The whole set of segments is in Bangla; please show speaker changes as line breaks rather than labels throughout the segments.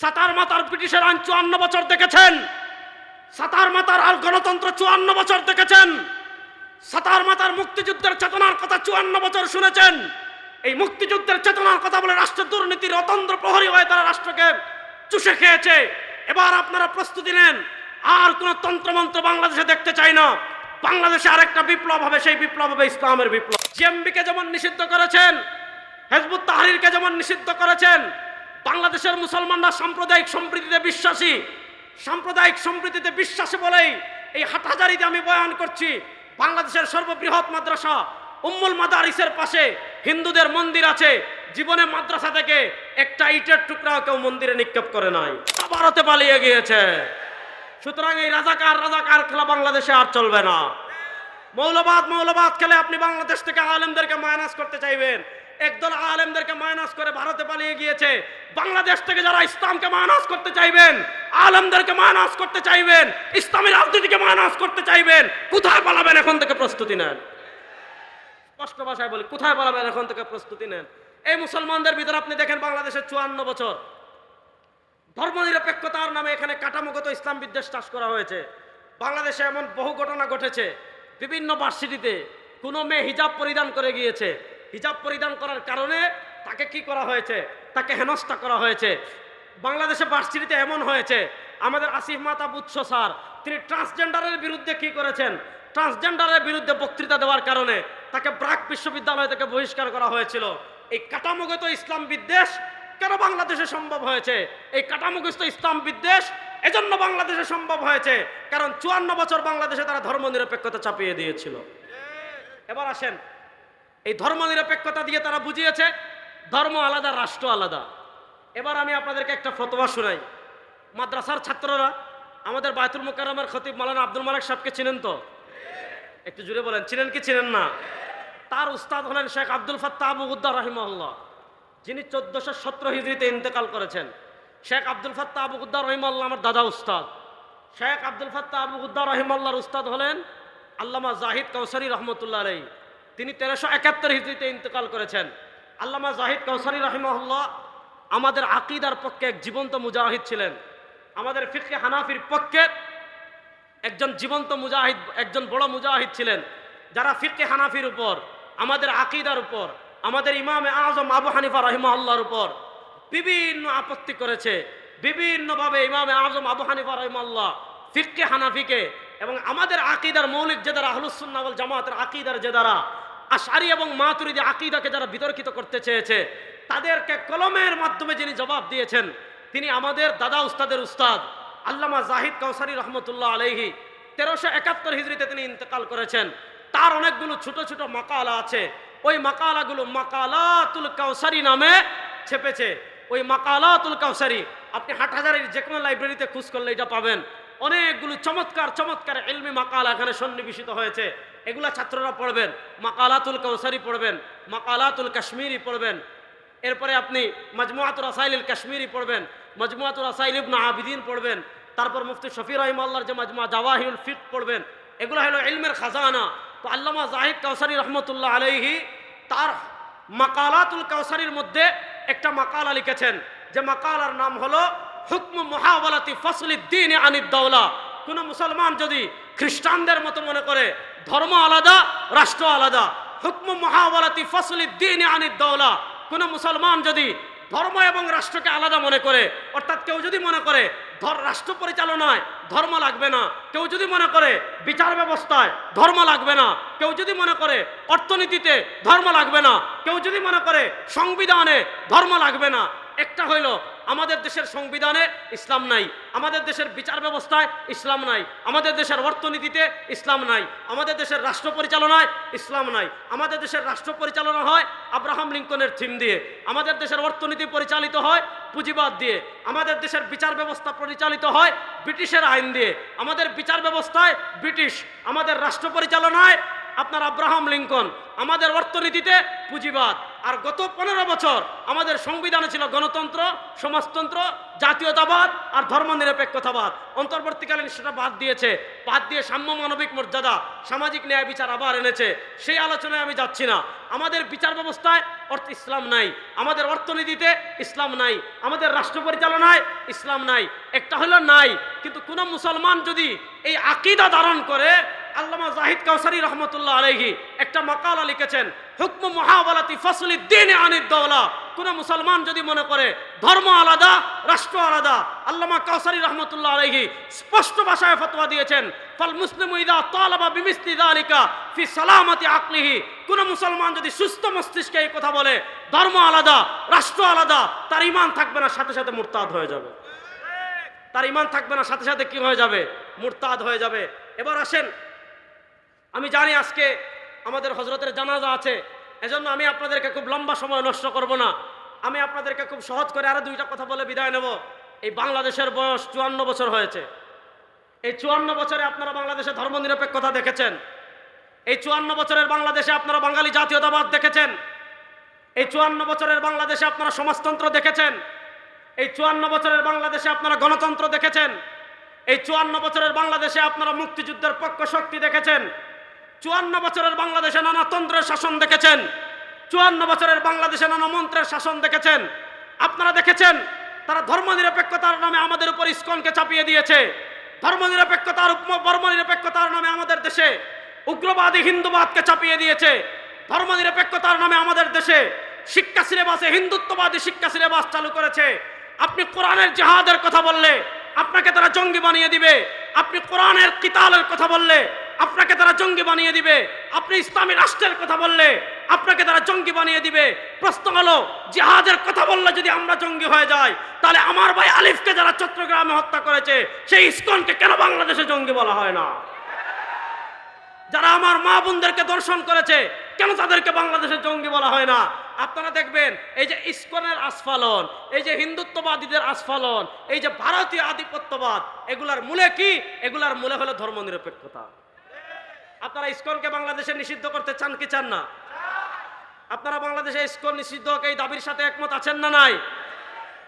সাতার মাতার ব্রিটিশের আইন চুয়ান্ন বছর দেখেছেন। সাতার মাতার আর গণতন্ত্র চুয়ান্ন বছর দেখেছেন। সাতার মাতার মুক্তিযুদ্ধের চেতনার কথা চুয়ান্ন বছর শুনেছেন। এই মুক্তিযুদ্ধের চেতনার কথা বলে রাষ্ট্র দুর্নীতির অতন্ত্র প্রহরী হয়ে তারা রাষ্ট্রকে চুষে খেয়েছে। এবার আপনারা প্রস্তুতি নেন। আর কোন তন্ত্রমন্ত্র বাংলাদেশে দেখতে চাই না। বাংলাদেশে আরেকটা বিপ্লব হবে, সেই বিপ্লব হবে ইসলামের বিপ্লব। জিএমবিকে যেমন নিষিদ্ধ করেছেন, হেজবুত তাহরিরকে যেমন নিষিদ্ধ করেছেন বাংলাদেশের মুসলমানরা সাম্প্রদায়িক সম্প্রীতিতে বিশ্বাসী। সাম্প্রদায়িক সম্প্রীতিতে বিশ্বাসী বলেই এই হাটহাজারিতে আমি বয়ান করছি। বাংলাদেশের সর্ববৃহৎ মাদ্রাসা উম্মুল মাদারিসের পাশে হিন্দুদের মন্দির আছে। জীবনে মাদ্রাসা থেকে একটা ইটের টুকরাও কেউ মন্দিরে নিক্ষেপ করে নাই। ভারতে পালিয়ে গিয়েছে। সুতরাং এই রাজাকার রাজাকার খেলা বাংলাদেশে আর চলবে না। মৌলবাদ মৌলবাদ খেলে আপনি বাংলাদেশ থেকে আলেমদেরকে মাইনাস করতে চাইবেন। একদল আলেমদেরকে মাইনাস করে ভারতে পালিয়ে গিয়েছে। বাংলাদেশ থেকে যারা ইসলামকে মাইনাস করতে চাইবেন, আলেমদেরকে মাইনাস করতে চাইবেন, ইসলামী রাজনীতিকে মাইনাস করতে চাইবেন, কোথায় পালাবেন এখন থেকে প্রস্তুতি নেন? স্পষ্ট ভাষায় বলি, কোথায় পালাবেন এখন থেকে প্রস্তুতি নেন? এই মুসলমানদের ভিতরে আপনি দেখেন বাংলাদেশের চুয়ান্ন বছর। ধর্মনিরপেক্ষতার নামে এখানে কাঠামোগত ইসলাম বিদ্বেষ চাষ করা হয়েছে। বাংলাদেশে এমন বহু ঘটনা ঘটেছে, বিভিন্ন ভার্সিটিতে কোনো মেয়ে হিজাব পরিধান করে গিয়েছে। হিজাব পরিধান করার কারণে তাকে কি করা হয়েছে? তাকে হেনস্থা করা হয়েছে। বাংলাদেশে ভার্সিটিতে এমন হয়েছে, আমাদের আসিফ মাতা বুৎস স্যার, তিনি ট্রান্সজেন্ডারের বিরুদ্ধে কি করেছেন? ট্রান্সজেন্ডারের বিরুদ্ধে বক্তৃতা দেওয়ার কারণে তাকে ব্রাক বিশ্ববিদ্যালয় থেকে বহিষ্কার করা হয়েছিল। এই কাঠামোগত ইসলাম বিদ্বেষ কেন বাংলাদেশে সম্ভব হয়েছে? এই কাঠামোগ্রস্ত ইসলাম বিদ্বেষ এজন্য বাংলাদেশে সম্ভব হয়েছে, কারণ চুয়ান্ন বছর বাংলাদেশে তারা ধর্ম নিরপেক্ষতা চাপিয়ে দিয়েছিল। এবার আসেন এই ধর্ম নিরপেক্ষতা দিয়ে তারা বুঝিয়েছে, ধর্ম আলাদা, রাষ্ট্র আলাদা। এবার আমি আপনাদেরকে একটা ফতোয়া শোনাই। মাদ্রাসার ছাত্ররা, আমাদের বায়তুল মোকাররমের খতিব মালানা আব্দুল মালিক সাহেবকে চিনেন তো? একটু জুড়ে বলেন, চিনেন কি চিনেন না? তার উস্তাদ হলেন শেখ আব্দুল ফাত্তা আবু উদ্দার রহিমল্লাহ যিনি চোদ্দশো সতেরো হিজড়িতে ইন্তেকাল করেছেন। শেখ আব্দুল ফাত্তা আবু উদ্দার রহিমাল্লাহ আমার দাদা উস্তাদ। শেখ আব্দুল ফাত্তা আবু উদ্দার রহিমাল্লাহর উস্তাদ হলেন আল্লামা জাহিদ কৌসারি রহমতুল্লাহ আলাই তিনি তেরোশো একাত্তর হিজড়িতে ইন্তেকাল করেছেন। আল্লামা জাহিদ কৌসারি রহিমাহুল্লাহ আমাদের আকিদার পক্ষে এক জীবন্ত মুজাহিদ ছিলেন। আমাদের ফিরকে হানাফির পক্ষে একজন জীবন্ত মুজাহিদ, একজন বড় মুজাহিদ ছিলেন। যারা ফিরকে হানাফির উপর, আমাদের আকিদার উপর, আমাদের ইমামে আজম আবু হানিফা রহিমা আল্লাহর উপর বিভিন্ন আপত্তি করেছে। বিভিন্নভাবে ইমামে আজম আবু হানিফা রহিমা আল্লাহ ফিরকে হানাফিকে এবং আমাদের আকিদার মৌলিক যে দ্বারা আহলুসুন্নাবল জামাতের আকিদার যে দ্বারা আশারি এবং মাতুরিদি আকিদাকে যারা বিতর্কিত করতে চেয়েছে, তাদেরকে কলমের মাধ্যমে যিনি জবাব দিয়েছেন, তিনি আমাদের দাদা উস্তাদের উস্তাদ, আল্লামা জাহিদ কৌসারি রহমতুল্লাহ আলহি তেরোশো একাত্তর হিজড়িতে তিনি ইন্তেকাল করেছেন। তার অনেকগুলো ছোট ছোট মাকালা আছে। ওই মাকালাগুলো মাকালাতুল কাউসারি নামে ছেপেছে। ওই মাকালাতুল কাউসারি, আপনি হাটহাজারির যে কোনো লাইব্রেরিতে খোঁজ করলে এটা পাবেন। অনেকগুলো চমৎকার চমৎকার এলমি মাকালা এখানে সন্নিবেশিত হয়েছে। এগুলা ছাত্ররা পড়বেন। মাকালাতুল কাউসারি পড়বেন, মাকালাতুল কাশ্মীরি পড়বেন। এরপরে আপনি মজমুয়াতুর রাসাইল কাশ্মীরি পড়বেন মজমুয়াতুর রাসাইল ইবনা আবিদিন পড়বেন, তারপর মুফতি শফির রহিমাল্লাহর যে মজমুয়া জাওয়াহিউল ফিক পড়বেন, এগুলো হলো ইলমের খাজানা। তো আল্লামা জাহিদ কাউসারি রহমতুল্লাহ আলাইহি তার মাকালাতুল কাউসারির মধ্যে একটা মাকালা লিখেছেন, যে মাকালার নাম হলো হুকম মহাওয়ালাতি ফসলিদ্দিন আনিদ্দৌলা কোন মুসলমান যদি খ্রিস্টানদের মতো মনে করে ধর্ম আলাদা, রাষ্ট্র আলাদা। হুকম মহাওয়ালাতি ফসলিদ্দিন দৌলা। কোন মুসলমান যদি ধর্ম এবং রাষ্ট্রকে আলাদা মনে করে, অর্থাৎ কেউ যদি মনে করে ধর রাষ্ট্র পরিচালনায় ধর্ম লাগবে না, কেউ যদি মনে করে বিচার ব্যবস্থায় ধর্ম লাগবে না, কেউ যদি মনে করে অর্থনীতিতে ধর্ম লাগবে না, কেউ যদি মনে করে সংবিধানে ধর্ম লাগবে না, একটা হইল আমাদের দেশের সংবিধানে ইসলাম নাই, আমাদের দেশের বিচার ব্যবস্থায় ইসলাম নাই, আমাদের দেশের অর্থনীতিতে ইসলাম নাই, আমাদের দেশের রাষ্ট্র পরিচালনায় ইসলাম নাই, আমাদের দেশের রাষ্ট্র পরিচালনা হয় আব্রাহাম লিঙ্কনের থিম দিয়ে, আমাদের দেশের অর্থনীতি পরিচালিত হয় পুঁজিবাদ দিয়ে, আমাদের দেশের বিচার ব্যবস্থা পরিচালিত হয় ব্রিটিশের আইন দিয়ে, আমাদের বিচার ব্যবস্থায় ব্রিটিশ, আমাদের রাষ্ট্র পরিচালনায় আপনার আব্রাহাম লিঙ্কন, আমাদের অর্থনীতিতে পুঁজিবাদ। আর গত পনেরো বছর আমাদের সংবিধানে ছিল গণতন্ত্র, সমাজতন্ত্র, জাতীয়তাবাদ আর ধর্মনিরপেক্ষতাবাদ। অন্তর্বর্তীকালীন সেটা বাদ দিয়েছে। বাদ দিয়ে সাম্য মানবিক মর্যাদা, সামাজিক ন্যায় বিচার আবার এনেছে। সেই আলোচনায় আমি যাচ্ছি না। আমাদের বিচার ব্যবস্থায় অর্থ ইসলাম নাই। আমাদের অর্থনীতিতে ইসলাম নাই। আমাদের রাষ্ট্র পরিচালনায় ইসলাম নাই। একটা হলো নাই। কিন্তু কোনো মুসলমান যদি এই আকিদা ধারণ করে আল্লামা জাহিদ কাউসারি রহমতুল্লাহ আলাইহি একটা মাকালা লিখেছেন, হুকম মহাবালাতি ফসলি দিন আনিদ দৌলা কোন মুসলমান যদি মনে করে ধর্ম আলাদা, রাষ্ট্র আলাদা, আল্লামা কাউসারি রহমতুল্লাহ আলাইহি স্পষ্ট ভাষায় ফতোয়া দিয়েছেন, ফল মুসলিম ইদা তালাবা বিমিসলি যালিকা ফি সালামতি আকলিহি। কোন মুসলমান যদি সুস্থ মস্তিষ্কে এই কথা বলে, ধর্ম আলাদা, রাষ্ট্র আলাদা, তার ইমান থাকবে না, সাথে সাথে মুরতাদ হয়ে যাবে। তার ইমান থাকবে না, সাথে সাথে কি হয়ে যাবে? মুরতাদ হয়ে যাবে। এবার আসেন আমি জানি আজকে আমাদের হজরতের জানাজা আছে, এজন্য আমি আপনাদেরকে খুব লম্বা সময় নষ্ট করব না। আমি আপনাদেরকে খুব সহজ করে আরও দুইটা কথা বলে বিদায় নেব। এই বাংলাদেশের বয়স চুয়ান্ন বছর হয়েছে। এই চুয়ান্ন বছরে আপনারা বাংলাদেশে ধর্মনিরপেক্ষতা দেখেছেন। এই চুয়ান্ন বছরের বাংলাদেশে আপনারা বাঙালি জাতীয়তাবাদ দেখেছেন। এই চুয়ান্ন বছরের বাংলাদেশে আপনারা সমাজতন্ত্র দেখেছেন। এই চুয়ান্ন বছরের বাংলাদেশে আপনারা গণতন্ত্র দেখেছেন। এই চুয়ান্ন বছরের বাংলাদেশে আপনারা মুক্তিযুদ্ধের পক্ষ শক্তি দেখেছেন। চুয়ান্ন বছরের বাংলাদেশে নানা তন্ত্রের শাসন দেখেছেন। চুয়ান্ন বছরের বাংলাদেশে নানা মন্ত্রের শাসন দেখেছেন। আপনারা দেখেছেন, তারা ধর্মনিরপেক্ষতার নামে আমাদের উপর ইস্কনকে চাপিয়ে দিয়েছে। ধর্মনিরপেক্ষতার ধর্মনিরপেক্ষতার নামে আমাদের দেশে উগ্রবাদী হিন্দুবাদকে চাপিয়ে দিয়েছে। ধর্মনিরপেক্ষতার নামে আমাদের দেশে শিক্ষা সিলেবাসে হিন্দুত্ববাদী শিক্ষা সিলেবাস চালু করেছে। আপনি কোরআনের জেহাদের কথা বললে আপনাকে তারা জঙ্গি বানিয়ে দিবে। আপনি কোরআনের কিতালের কথা বললে আপনাকে তারা জঙ্গি বানিয়ে দিবে। আপনি ইসলামী রাষ্ট্রের কথা বললে আপনাকে তারা জঙ্গি বানিয়ে দিবে। প্রশ্ন হলো, জিহাদের কথা বললে যদি আমরা জঙ্গি হয়ে যাই, তাহলে আমার ভাই আলিফকে যারা চট্টগ্রামে হত্যা করেছে, সেই ইস্কনকে কেন বাংলাদেশে জঙ্গি বলা হয় না? যারা আমার মা বোনদেরকে দর্শন করেছে, কেন তাদেরকে বাংলাদেশের জঙ্গি বলা হয় না? আপনারা দেখবেন, এই যে ইস্কনের আস্ফালন, এই যে হিন্দুত্ববাদীদের আস্ফালন, এই যে ভারতীয় আধিপত্যবাদ, এগুলার মূলে কি? এগুলার মূলে হলো ধর্মনিরপেক্ষতা। আপনারা ইস্কনকে বাংলাদেশে নিষিদ্ধ করতে চান কি চান না? আপনারা বাংলাদেশে ইস্কন নিষিদ্ধ এই দাবির সাথে একমত আছেন না নাই?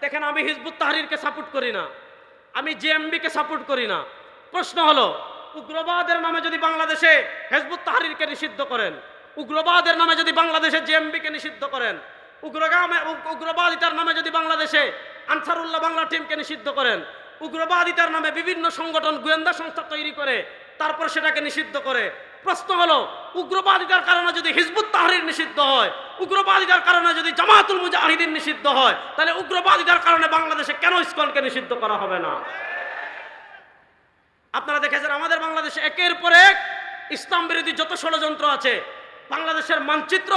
দেখেন, আমি হিজবুত তাহরিরকে সাপোর্ট করি না। আমি জেএমবিকে সাপোর্ট করি না। প্রশ্ন হলো, উগ্রবাদের নামে যদি বাংলাদেশে হেজবুত তাহরিরকে নিষিদ্ধ করেন, উগ্রবাদের নামে যদি বাংলাদেশে জেএমবিকে নিষিদ্ধ করেন, উগ্রগামে উগ্রবাদিতার নামে যদি বাংলাদেশে আনসারুল্লাহ বাংলা টিমকে নিষিদ্ধ করেন, উগ্রবাদিতার নামে বিভিন্ন সংগঠন, গোয়েন্দা সংস্থা তৈরি করে, তারপর সেটাকে নিষিদ্ধ করে প্রশ্ন হলো উগ্রবাদিতার কারণে যদি হিজবুত তাহরির নিষিদ্ধ হয় উগ্রবাদিতার কারণে যদি জামাতুল মুজাহিদিন নিষিদ্ধ হয়, তাহলে উগ্রবাদিতার কারণে বাংলাদেশে কেন ইসকনকে নিষিদ্ধ করা হবে না? আপনারা দেখেছেন, আমাদের বাংলাদেশে একের পর এক ইসলাম বিরোধী যত ষড়যন্ত্র আছে, বাংলাদেশের মানচিত্র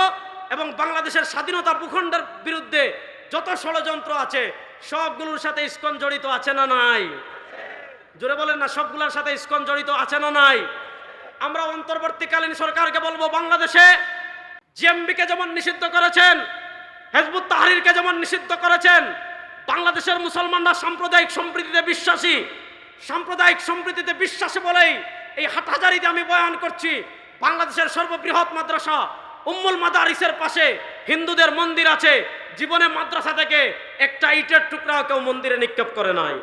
এবং বাংলাদেশের স্বাধীনতা ভূখণ্ডের বিরুদ্ধে যত ষড়যন্ত্র আছে, সবগুলোর সাথে ইসকন জড়িত আছে না নাই? জোরে বলেন না, সবগুলোর সাথে ইসকন জড়িত আছে না নাই? আমরা অন্তর্বর্তীকালীন সরকারকে বলব, বাংলাদেশে জিএমবিকে যেমন নিষিদ্ধ করেছেন হেজবুত তাহরিরকে যেমন নিষিদ্ধ করেছেন, বাংলাদেশের মুসলমানরা সাম্প্রদায়িক সম্প্রীতিতে বিশ্বাসী। সাম্প্রদায়িক সম্প্রীতিতে বিশ্বাসী বলেই এই হাটহাজারিতে আমি বয়ান করছি। বাংলাদেশের সর্ববৃহৎ মাদ্রাসা, উম্মুল মাদারিসের পাশে হিন্দুদের মন্দির আছে। জীবনে মাদ্রাসা থেকে একটা ইটের টুকরাও কেউ মন্দিরে নিক্ষেপ করে নাই।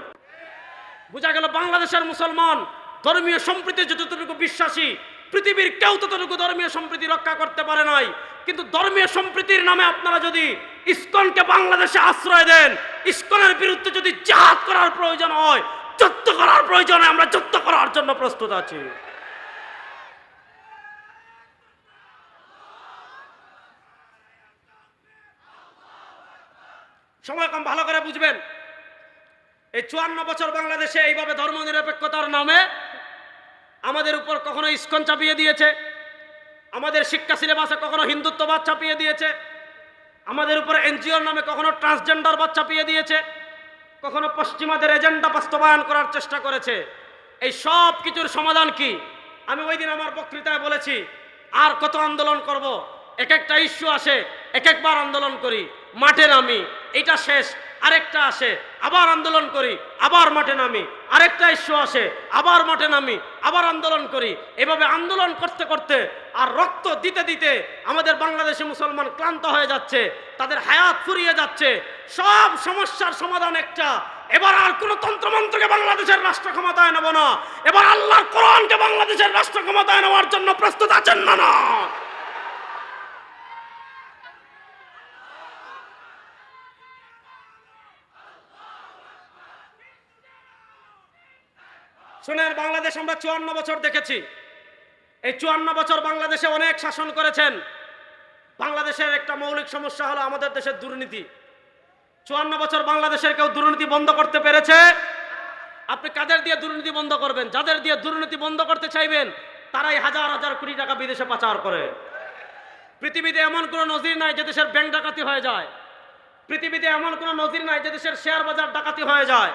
বোঝা গেল বাংলাদেশের মুসলমান ধর্মীয় সম্প্রীতি যতটুকু বিশ্বাসী, পৃথিবীর কেউ ততটুকু ধর্মীয় সম্প্রীতি রক্ষা করতে পারে নাই। কিন্তু ধর্মীয় সম্প্রীতির নামে আপনারা যদি ইস্কনকে বাংলাদেশে আশ্রয় দেন, ইস্কনের বিরুদ্ধে যদি জাহাজ করার প্রয়োজন হয়, যুদ্ধ করার প্রয়োজন আমরা যুদ্ধ করার জন্য প্রস্তুত আছি। সময় কম, ভালো করে বুঝবেন। এই চুয়ান্ন বছর বাংলাদেশে এইভাবে ধর্মনিরপেক্ষতার নামে আমাদের উপর কখনো ইস্কন চাপিয়ে দিয়েছে। আমাদের শিক্ষা সিলেবাসে কখনো হিন্দুত্ববাদ চাপিয়ে দিয়েছে। আমাদের উপর এনজিওর নামে কখনো ট্রান্সজেন্ডারবাদ চাপিয়ে দিয়েছে। কখনো পশ্চিমাদের এজেন্ডা বাস্তবায়ন করার চেষ্টা করেছে। এই সব কিছুর সমাধান কি? আমি ওই দিন আমার বক্তৃতায় বলেছি, আর কত আন্দোলন করব? এক একটা ইস্যু আসে এক একবার আন্দোলন করি, মাঠে নামি, এটা শেষ। আরেকটা আসে, আবার আন্দোলন করি, আবার মাঠে নামি। আরেকটা ইস্যু আসে, আবার মাঠে নামি, আবার আন্দোলন করি। এভাবে আন্দোলন করতে করতে আর রক্ত দিতে দিতে আমাদের বাংলাদেশি মুসলমান ক্লান্ত হয়ে যাচ্ছে, তাদের হায়াত ফুরিয়ে যাচ্ছে। সব সমস্যার সমাধান একটা। এবার আর কোন তন্ত্রমন্ত্রকে বাংলাদেশের রাষ্ট্র ক্ষমতায় নেব না। এবার আল্লাহর কোরআনকে বাংলাদেশের রাষ্ট্র ক্ষমতায় নেওয়ার জন্য প্রস্তুত আছেন না না। শুনেন, বাংলাদেশ আমরা চুয়ান্ন বছর দেখেছি। এই চুয়ান্ন বছর বাংলাদেশে অনেক শাসন করেছেন। বাংলাদেশের একটা মৌলিক সমস্যা হলো আমাদের দেশের দুর্নীতি। চুয়ান্ন বছর বাংলাদেশের কেউ দুর্নীতি বন্ধ করতে পেরেছে? আপনি কাদের দিয়ে দুর্নীতি বন্ধ করবেন? যাদের দিয়ে দুর্নীতি বন্ধ করতে চাইবেন, তারাই হাজার হাজার কোটি টাকা বিদেশে পাচার করে। পৃথিবীতে এমন কোনো নজির নাই যে দেশের ব্যাংক ডাকাতি হয়ে যায়। পৃথিবীতে এমন কোনো নজির নাই যে দেশের শেয়ার বাজার ডাকাতি হয়ে যায়।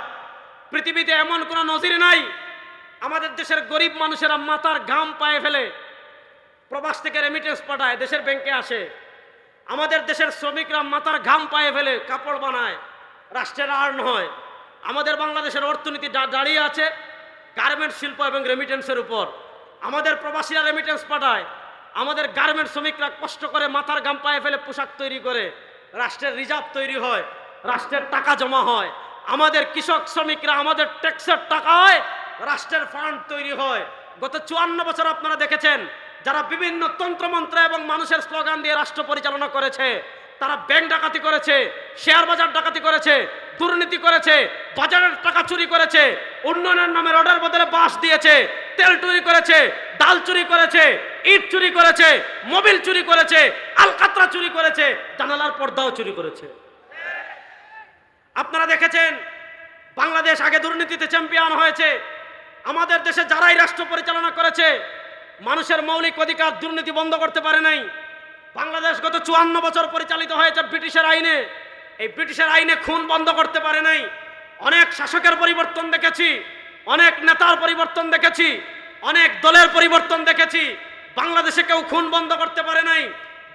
পৃথিবীতে এমন কোনো নজির নাই আমাদের দেশের গরিব মানুষেরা মাথার ঘাম পায়ে ফেলে, প্রবাস থেকে রেমিটেন্স পাঠায়, দেশের ব্যাংকে আসে। আমাদের দেশের শ্রমিকরা মাথার ঘাম পায়ে ফেলে, কাপড় বানায়, রাষ্ট্রের আর্ন হয়। আমাদের বাংলাদেশের অর্থনীতি দাঁড়িয়ে আছে গার্মেন্টস শিল্প এবং রেমিটেন্সের উপর। আমাদের প্রবাসীরা রেমিটেন্স পাঠায়, আমাদের গার্মেন্ট শ্রমিকরা কষ্ট করে মাথার ঘাম পায়ে ফেলে পোশাক তৈরি করে, রাষ্ট্রের রিজার্ভ তৈরি হয়, রাষ্ট্রের টাকা জমা হয়। আমাদের কৃষক শ্রমিকরা আমাদের ট্যাক্সের টাকায় রাষ্ট্রের ফান্ড তৈরি হয়। গত চুয়ান্ন বছর আপনারা দেখেছেন, যারা বিভিন্ন তন্ত্রমন্ত্র এবং মানুষের স্লোগান দিয়ে রাষ্ট্র পরিচালনা করেছে, তারা ব্যাংক ডাকাতি করেছে, শেয়ার বাজার ডাকাতি করেছে, দুর্নীতি করেছে, বাজারের টাকা চুরি করেছে, উন্নয়নের নামে রডের বদলে বাস দিয়েছে, তেল চুরি করেছে, ডাল চুরি করেছে, ইট চুরি করেছে, মোবিল চুরি করেছে, আলকাতরা চুরি করেছে, জানালার পর্দাও চুরি করেছে। আপনারা দেখেছেন, বাংলাদেশ আগে দুর্নীতিতে চ্যাম্পিয়ন হয়েছে আমাদের দেশে যারাই রাষ্ট্র পরিচালনা করেছে, মানুষের মৌলিক অধিকার দুর্নীতি বন্ধ করতে পারে নাই। বাংলাদেশ গত চুয়ান্ন বছর পরিচালিত হয়েছে ব্রিটিশের আইনে। এই ব্রিটিশের আইনে খুন বন্ধ করতে পারে নাই। অনেক শাসকের পরিবর্তন দেখেছি, অনেক নেতার পরিবর্তন দেখেছি, অনেক দলের পরিবর্তন দেখেছি। বাংলাদেশে কেউ খুন বন্ধ করতে পারে নাই।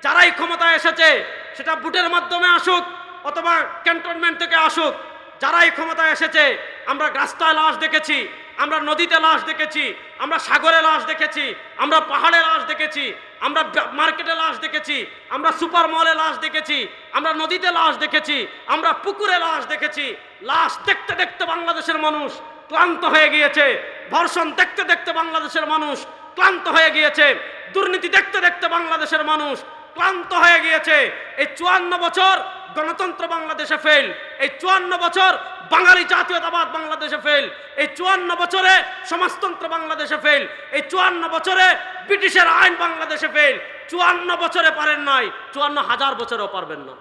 যারাই ক্ষমতায় এসেছে, সেটা বুটের মাধ্যমে আসুক অথবা ক্যান্টনমেন্ট থেকে আসুক, যারাই ক্ষমতায় এসেছে, আমরা রাস্তায় লাশ দেখেছি আমরা নদীতে লাশ দেখেছি, আমরা সাগরে লাশ দেখেছি, আমরা পাহাড়ে লাশ দেখেছি, আমরা মার্কেটে লাশ দেখেছি, আমরা সুপার মলে লাশ দেখেছি, আমরা নদীতে লাশ দেখেছি, আমরা পুকুরে লাশ দেখেছি। লাশ দেখতে দেখতে বাংলাদেশের মানুষ ক্লান্ত হয়ে গিয়েছে, ধর্ষণ দেখতে দেখতে বাংলাদেশের মানুষ ক্লান্ত হয়ে গিয়েছে, দুর্নীতি দেখতে দেখতে বাংলাদেশের মানুষ ক্লান্ত হয়ে গিয়েছে। এই চুয়ান্ন বছর গণতন্ত্র বাংলাদেশে ফেল এই চুয়ান্ন বছর বাঙালি জাতীয়তাবাদ বাংলাদেশে ফেল এই চুয়ান্ন বছরে সমাজতন্ত্র বাংলাদেশে ফেল এই চুয়ান্ন বছরে ব্রিটিশের আইন বাংলাদেশে ফেল চুয়ান্ন বছরে পারেন নাই, চুয়ান্ন হাজার বছরেও পারবেন না।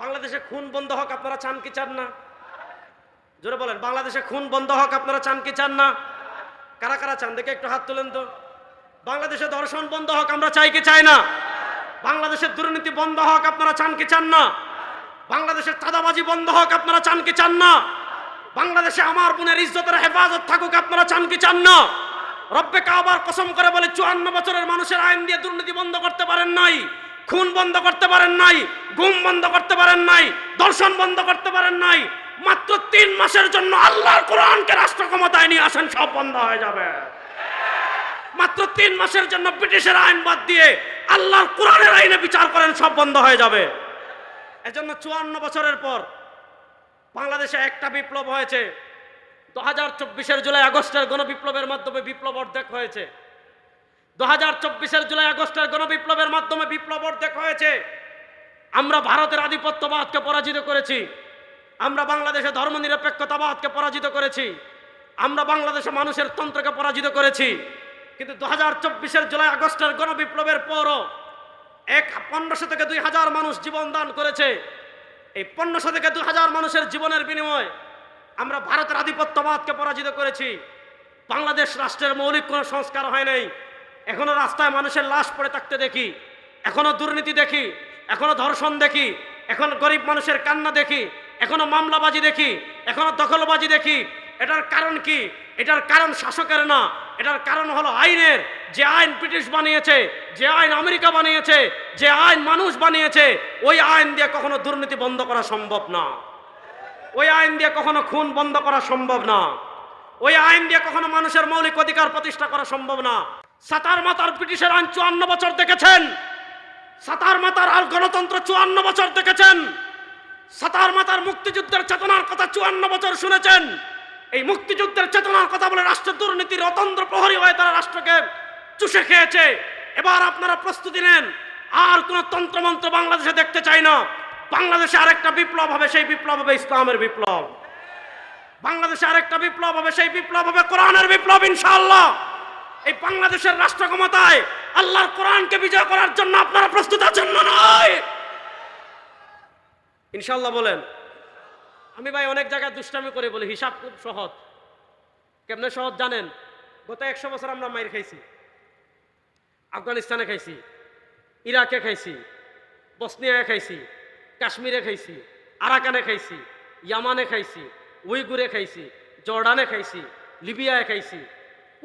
বাংলাদেশে খুন বন্ধ হোক, আপনারা চান কি চান না? জোরে বলেন, বাংলাদেশে খুন বন্ধ হোক, আপনারা চান কি চান না? কারা কারা চান? দেখে একটু হাত তুলেন তো। বাংলাদেশে দর্শন বন্ধ হোক, আমরা চাই কি চাই না? বাংলাদেশের দুর্নীতি বন্ধ হোক, আপনারা চান কি চান না? বাংলাদেশের চাঁদাবাজি বন্ধ হোক, আপনারা চান কি চান না? বাংলাদেশে আমার বোনের ইজ্জতের হেফাজত থাকুক, আপনারা চান কি চান না? রব্বে কাবার কসম করে বলে, চুয়ান্ন বছরের মানুষের আইন দিয়ে দুর্নীতি বন্ধ করতে পারেন নাই, খুন বন্ধ করতে পারেন নাই, গুম বন্ধ করতে পারেন নাই, দর্শন বন্ধ করতে পারেন নাই, মাত্র তিন মাসের জন্য আল্লাহর কোরআনকে রাষ্ট্র ক্ষমতায় নিয়ে আসেন, সব বন্ধ হয়ে যাবে। মাত্র তিন মাসের জন্য ব্রিটিশের আইন বাদ দিয়ে আল্লাহর কোরআনের আইনে বিচার করেন, সব বন্ধ হয়ে যাবে। এজন্য চুয়ান্ন বছরের পর বাংলাদেশে একটা বিপ্লব হয়েছে। দু হাজার চব্বিশের জুলাই আগস্টের গণবিপ্লবের মাধ্যমে বিপ্লব অর্ধেক হয়েছে। দু হাজার চব্বিশের জুলাই আগস্টের গণবিপ্লবের মাধ্যমে বিপ্লব অর্ধেক হয়েছে। আমরা ভারতের আধিপত্যবাদকে পরাজিত করেছি। আমরা বাংলাদেশে ধর্মনিরপেক্ষতাবাদকে পরাজিত করেছি। আমরা বাংলাদেশে মানুষের তন্ত্রকে পরাজিত করেছি। কিন্তু দু হাজার চব্বিশের জুলাই আগস্টের গণবিপ্লবের পরও এক পনেরোশো থেকে দুই হাজার মানুষ জীবন দান করেছে। এই পনেরোশো থেকে দুই হাজার মানুষের জীবনের বিনিময় আমরা ভারতের আধিপত্যবাদকে পরাজিত করেছি। বাংলাদেশ রাষ্ট্রের মৌলিক কোনো সংস্কার হয় নাই। এখনও রাস্তায় মানুষের লাশ পড়ে থাকতে দেখি। এখনও দুর্নীতি দেখি। এখনও ধর্ষণ দেখি। এখন গরিব মানুষের কান্না দেখি। এখনও মামলাবাজি দেখি। এখনও দখলবাজি দেখি। এটার কারণ কি? এটার কারণ শাসকের না। এটার কারণ হলো আইনের যে আইন ব্রিটিশ বানিয়েছে, যে আইন আমেরিকা বানিয়েছে, যে আইন মানুষ বানিয়েছে, ওই আইন দিয়ে কখনো দুর্নীতি বন্ধ করা সম্ভব না। ওই আইন দিয়ে কখনো খুন বন্ধ করা সম্ভব না। ওই আইন দিয়ে কখনো মানুষের মৌলিক অধিকার প্রতিষ্ঠা করা সম্ভব না। সাতার মাতার ব্রিটিশের আইন চুয়ান্ন বছর দেখেছেন। সাতার মাতার আর গণতন্ত্র চুয়ান্ন বছর দেখেছেন। সাতার মাতার মুক্তিযুদ্ধের চেতনার কথা চুয়ান্ন বছর শুনেছেন। এই মুক্তিযুদ্ধের চেতনার কথা বলে রাষ্ট্র দুর্নীতির অতন্ত্র প্রহরী হয়ে তারা রাষ্ট্রকে চুষে খেয়েছে। এবার আপনারা প্রস্তুতি নেন। আর কোন তন্ত্রমন্ত্র বাংলাদেশে দেখতে চাই না। বাংলাদেশে আরেকটা বিপ্লব হবে, সেই বিপ্লব হবে ইসলামের বিপ্লব। বাংলাদেশে আরেকটা বিপ্লব হবে, সেই বিপ্লব হবে কোরআনের বিপ্লব, ইনশাআল্লাহ। এই বাংলাদেশের রাষ্ট্র ক্ষমতায় আল্লাহর কোরআনকে বিজয় করার জন্য আপনারা প্রস্তুত আছেন না নয় ইনশাআল্লাহ বলেন আমি ভাই অনেক জায়গায় দুষ্টামি করে বলি, হিসাব খুব সহজ। কেমনে সহজ জানেন? গত একশো বছর আমরা মাইর খাইছি, আফগানিস্তানে খাইছি, ইরাকে খাইছি, বসনিয়ায় খাইছি, কাশ্মীরে খাইছি, আরাকানে খাইছি, ইয়ামানে খাইছি, উইগুরে খাইছি, জর্ডানে খাইছি, লিবিয়ায় খাইছি।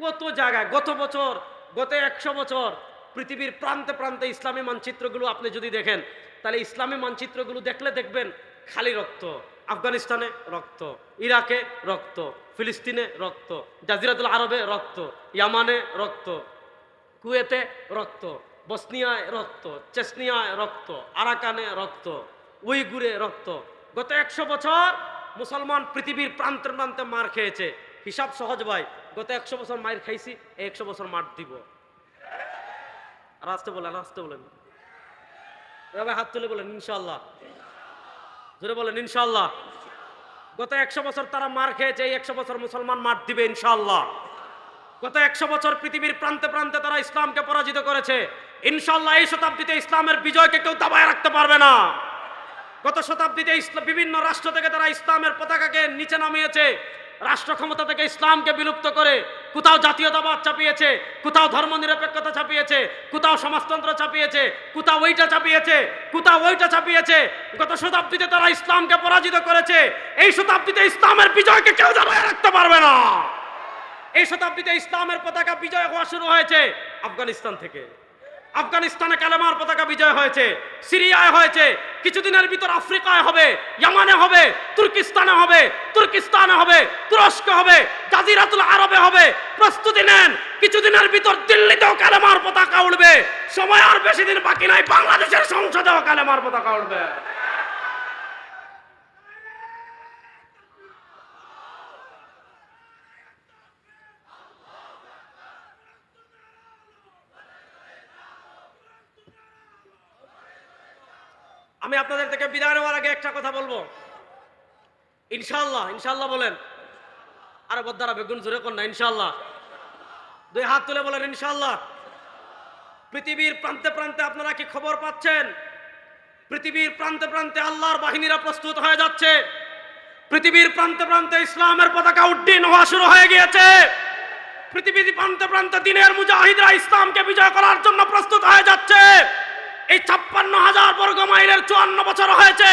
কত জায়গায়, গত বছর, গত একশো বছর পৃথিবীর প্রান্তে প্রান্তে ইসলামী মানচিত্রগুলো আপনি যদি দেখেন, তাহলে ইসলামী মানচিত্রগুলো দেখলে দেখবেন খালি রক্ত। আফগানিস্তানে রক্ত, ইরাকে রক্ত, ফিলিস্তিনে রক্ত, জাজিরাতুল আরবে রক্ত, ইয়ামানে রক্ত, কুয়েতে রক্ত, বসনিয়ায় রক্ত, চেসনিয়ায় রক্ত, আরাকানে রক্ত, উইগুরে রক্ত। গত একশো বছর মুসলমান পৃথিবীর প্রান্তে প্রান্তে মার খেয়েছে। হিসাব সহজ ভাই, গত একশো বছর মায়ের খাইছি, একশো বছর মার দিব। আর আসতে বলেন আসতে বলেন। এভাবে হাত তুলে বলেন ইনশাল্লাহ জোরে বলেন ইনশাল্লাহ গত একশো বছর তারা মার খেয়েছে, এই একশো বছর মুসলমান মার দিবে ইনশাল্লাহ গত একশো বছর পৃথিবীর প্রান্তে প্রান্তে তারা ইসলামকে পরাজিত করেছে। ইনশাল্লাহ এই শতাব্দীতে ইসলামের বিজয়কে কেউ দাবায় রাখতে পারবে না। গত শতাব্দীতে বিভিন্ন রাষ্ট্র থেকে তারা ইসলামের পতাকাকে নিচে নামিয়েছে। রাষ্ট্র ক্ষমতা থেকে ইসলামকে বিলুপ্ত করে কোথাও জাতীয়তাবাদ চাপিয়েছে, কোথাও ধর্মনিরপেক্ষতা চাপিয়েছে, কোথাও সমাজতন্ত্র চাপিয়েছে, কোথাও ওইটা চাপিয়েছে, কোথাও ওইটা চাপিয়েছে। গত শতাব্দীতে তারা ইসলামকে পরাজিত করেছে। এই শতাব্দীতে ইসলামের বিজয়কে কেউ দাবায় রাখতে পারবে না। এই শতাব্দীতে ইসলামের পতাকা বিজয় হওয়া শুরু হয়েছে আফগানিস্তান থেকে। আফগানিস্তানে কালেমার পতাকা বিজয় হয়েছে, সিরিয়ায় হয়েছে, কিছুদিনের ভিতর আফ্রিকায় হবে, ইয়ামানে হবে, তুর্কিস্তানে হবে তুর্কিস্তানে হবে, তুরস্ক হবে, জাজিরাতুল আরবে হবে। প্রস্তুতি নেন, কিছুদিনের ভিতর দিল্লিতেও কালেমার পতাকা উঠবে সময় আর বেশি দিন বাকি নাই, বাংলাদেশের সংসদেও কালেমার পতাকা উঠবে আমি আপনাদের থেকে বিদায় নেওয়ার আগে একটা কথা বলব। ইনশাল্লাহ ইনশাল্লাহ বলেন। আর বদ্দারা, বেগুন জোরে কর না ইনশাল্লাহ দুই হাত তুলে বলেন ইনশাল্লাহ পৃথিবীর প্রান্তে প্রান্তে আপনারা কি খবর পাচ্ছেন? পৃথিবীর প্রান্তে প্রান্তে আল্লাহর বাহিনীরা প্রস্তুত হয়ে যাচ্ছে। পৃথিবীর প্রান্তে প্রান্তে ইসলামের পতাকা উড্ডীন হওয়া শুরু হয়ে গিয়েছে। পৃথিবীর প্রান্তে প্রান্তে দিনের মুজাহিদরা ইসলামকে বিজয় করার জন্য প্রস্তুত হয়ে যাচ্ছে। এই ছাপ্পান্ন হাজার বর্গ মাইলের চুয়ান্ন বছর হয়েছে।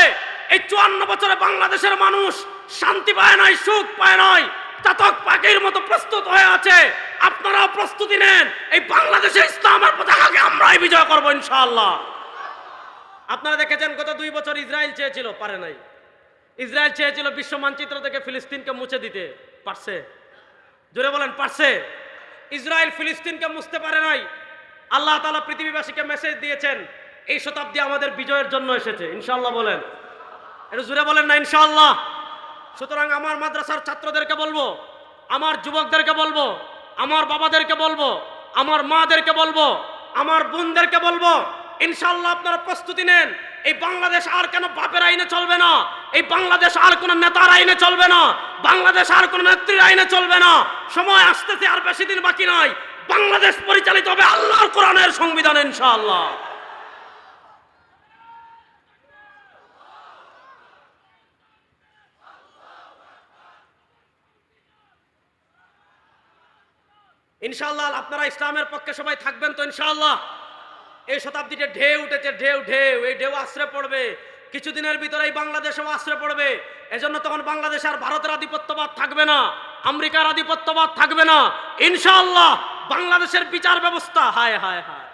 এই চুয়ান্ন বছরে বাংলাদেশের মানুষ শান্তি পায় নাই, সুখ পায় নাই, চাতক পাখির মতো প্রস্তুত হয়ে আছে। আপনারাও প্রস্তুতি নেন, এই বাংলাদেশে ইসলামের পতাকাকে আমরাই বিজয় করব ইনশাআল্লাহ। আপনারা দেখেছেন গত দুই বছর ইসরায়েল চেয়েছিল, পারে নাই। ইসরায়েল চেয়েছিল বিশ্ব মানচিত্র থেকে ফিলিস্তিনকে মুছে দিতে, পারছে? জোরে বলেন, পারছে? ইসরায়েল ফিলিস্তিনকে মুছতে পারে নাই আল্লাহ তালা পৃথিবীবাসীকে মেসেজ দিয়েছেন, এই শতাব্দী আমাদের বিজয়ের জন্য এসেছে ইনশাল্লাহ বলেন। এটা জুড়ে বলেন না ইনশাল্লাহ সুতরাং আমার মাদ্রাসার ছাত্রদেরকে বলব, আমার যুবকদেরকে বলব, আমার বাবাদেরকে বলব, আমার মাদেরকে বলব, আমার বোনদেরকে বলব ইনশাল্লাহ আপনারা প্রস্তুতি নেন। এই বাংলাদেশ আর কেন বাপের আইনে চলবে না, এই বাংলাদেশ আর কোনো নেতার আইনে চলবে না, বাংলাদেশ আর কোনো নেত্রীর আইনে চলবে না। সময় আসতেছে আর বেশি দিন বাকি নয় বাংলাদেশ পরিচালিত হবে আল্লাহর কোরআনের সংবিধান, ইনশাআল্লাহ। ইনশাআল্লাহ, আপনারা ইসলামের পক্ষে সবাই থাকবেন তো, ইনশাআল্লাহ? এই শতাব্দীতে ঢেউ উঠেছে, ঢেউ ঢেউ, এই ঢেউ আশ্রে পড়বে। কিছুদিনের ভিতরেই বাংলাদেশেও আশ্রে পড়বে। এজন্য তখন বাংলাদেশ আর ভারতের আধিপত্যবাদ থাকবে না, আমেরিকার আধিপত্যবাদ থাকবে না, ইনশাআল্লাহ। বাংলাদেশের বিচার ব্যবস্থা, হায় হায় হায়।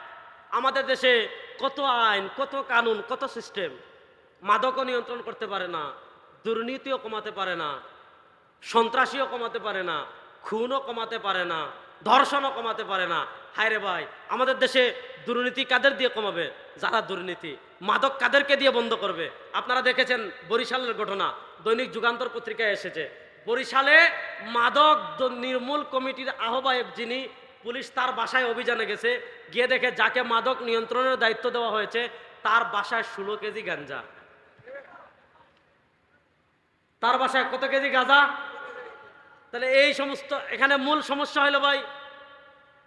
আমাদের দেশে কত আইন, কত কানুন, কত সিস্টেম মাদকও নিয়ন্ত্রণ করতে পারে না, দুর্নীতিও কমাতে পারে না, সন্ত্রাসীও কমাতে পারে না, খুনও কমাতে পারে না, ধর্ষণও কমাতে পারে না। হায় রে ভাই, আমাদের দেশে দুর্নীতি কাদের দিয়ে কমাবে? যারা দুর্নীতি, মাদক কাদেরকে দিয়ে বন্ধ করবে? আপনারা দেখেছেন বরিশালের ঘটনা, দৈনিক যুগান্তর পত্রিকায় এসেছে। বরিশালে মাদক নির্মূল কমিটির আহ্বায়ক যিনি পুলিশ তার বাসায় অভিযানে গেছে। গিয়ে দেখে যাকে মাদক নিয়ন্ত্রণের দায়িত্ব দেওয়া হয়েছে, তার বাসায় ষোলো কেজি গাঞ্জা তার বাসায় কত কেজি গাঁজা? তাহলে এই সমস্ত, এখানে মূল সমস্যা হলো ভাই,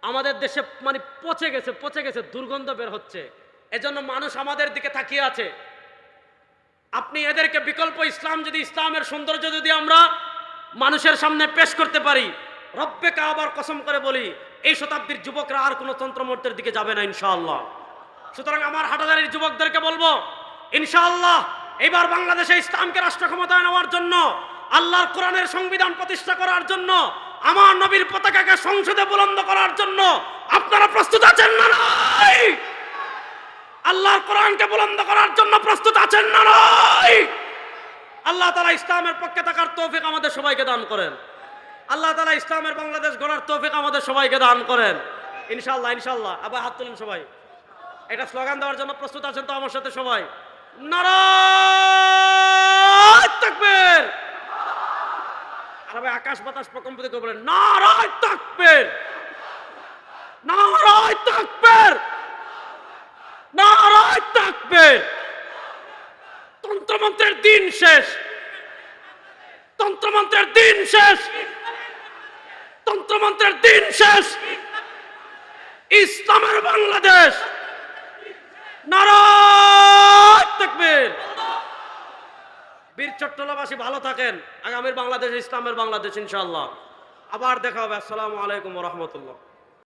আমাদের দেশে মানে পচে গেছে পচে গেছে, দুর্গন্ধ বের হচ্ছে। এজন্য মানুষ আমাদের দিকে তাকিয়ে আছে। আপনি এদেরকে বিকল্প ইসলাম, যদি ইসলামের সৌন্দর্য যদি আমরা মানুষের সামনে পেশ করতে পারি, রব্বে কাবার কসম করে বলি এই শতাব্দীর যুবকরা আর কোনো তন্ত্রমূর্তের দিকে যাবে না, ইনশাআল্লাহ। সুতরাং আমার হাটাদারির যুবকদেরকে বলব, ইনশাআল্লাহ, এবার বাংলাদেশে ইসলামকে রাষ্ট্র ক্ষমতায় নেওয়ার জন্য, আল্লাহর কোরআনের সংবিধান প্রতিষ্ঠা করার জন্য, আমার নবীর পতাকাকে সংসদে বুলন্দ করার জন্য আপনারা প্রস্তুত আছেন না নাই? আল্লাহর কোরআনকে বুলন্দ করার জন্য প্রস্তুত আছেন না নাই? আল্লাহ তালা ইসলামের পক্ষে থাকার তৌফিক আমাদের সবাইকে দান করেন। আল্লাহ তালা ইসলামের বাংলাদেশ গড়ার তৌফিক আমাদের সবাইকে দান করেন। ইনশাল্লাহ ইনশাল্লাহ আবার হাত তুলেন সবাই। এটা স্লোগান দেওয়ার জন্য প্রস্তুত আছেন তো আমার সাথে সবাই। নারায় আর ভাই, আকাশ বাতাস প্রকম্পিত করে বলেন নারায় তাকবীর! নারায় তাকবীর! নারায় তাকবীর! তন্ত্রমন্ত্রের দিন শেষ। তন্ত্রমন্ত্রের দিন শেষ। তন্ত্রমন্ত্রের দিন শেষ। ইসলামের বাংলাদেশ। বীর চট্টলাবাসী ভালো থাকেন। আগামীর বাংলাদেশ, ইসলামের বাংলাদেশ ইনশাল্লাহ আবার দেখা হবে। আসসালামু আলাইকুম রহমতুল্লাহ।